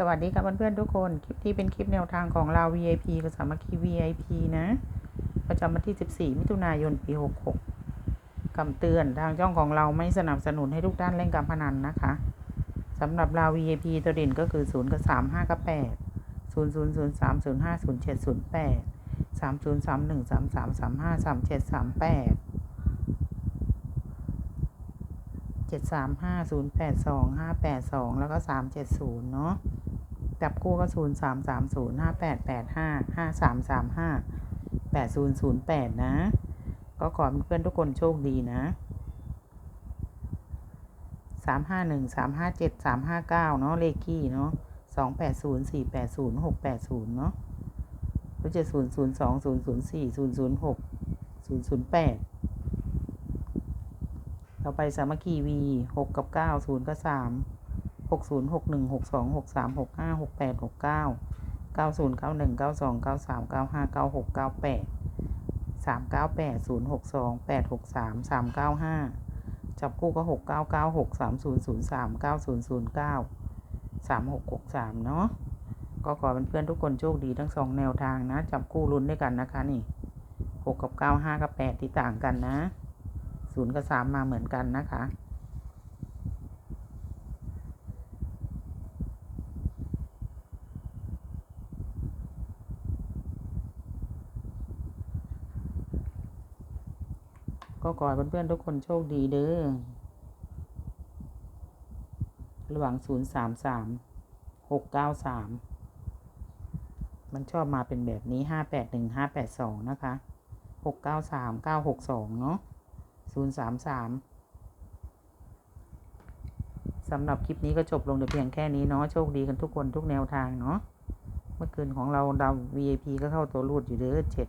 สวัสดีครับเพื่อนๆทุกคน คลิปที่เป็นคลิปแนวทางของเรา VIP กับสามัคคี VIP นะ ประจำวันที่ 14 มิถุนายน ปี 66คำเตือนทางช่องของเราไม่สนับสนุนให้ทุกท่านเล่นการพนันนะคะสำหรับเรา VIP ตัวเด่นก็คือ 0 กับ 3 5 กับ 8 0 0 0 3 0 5 0 7 0 8 3 0 3 1 3 3 3 5 3 7 3 8เจ็ดสามห้าศูนย์แปดสองห้าแปดสองแล้วก็สามเจ็ดศูนย์เนาะ จับคู่ก็ศูนย์สามสามศูนย์ห้าแปดแปดห้าห้าสามสามห้าแปดศูนย์ศูนย์แปดนะ ก็ขอเพื่อนทุกคนโชคดีนะสามห้าหนึ่งสามห้าเจ็ดสามห้าเก้าเนาะเลขคี่เนาะสองแปดศูนย์สี่แปดศูนย์หกแปดศูนย์เนาะรู้จะศูนย์ศูนย์สองศูนย์ศูนย์สี่ศูนย์ศูนย์หกศูนย์ศูนย์แปดต่อไปสามัคคีวีหกกับเก้าศูนย์กับสาม กศูนย์หกหนึ่งหกสองหกสามหกห้าหกแปดหกเก้าเก้าศูนย์เก้าหนึ่งเก้าสองเก้าสามเก้าห้าเก้าหกเก้าแปดสามเก้าแปดศูนย์หกสองแปดหกสามสามเก้าห้าจับคู่ก็หกเก้าเก้าหกสามศูนย์ศูนย์สามเก้าศูนย์ศูนย์เก้าสามหกหกสามเนาะก็ขอเพื่อนๆทุกคนโชคดีทั้งสองแนวทางนะ จับคู่ลุ้นด้วยกันนะคะนี่หกกับเก้าห้ากับแปดที่ต่างกันนะศูนย์กับสามมาเหมือนกันนะคะ ก็ขอให้เพื่อนๆทุกคนโชคดีเด้อ ระหว่างศูนย์สามสามหกเก้าสามมันชอบมาเป็นแบบนี้ห้าแปดหนึ่งห้าแปดสองนะคะหกเก้าสามเก้าหกสองเนาะศูนย์สามสามสำหรับคลิปนี้ก็จบลงแต่เพียงแค่นี้เนาะ โชคดีกันทุกคนทุกแนวทางเนาะ เมื่อคืนของเราดาว VIP ก็เข้าตัวรูดอยู่เด้อเจ็ด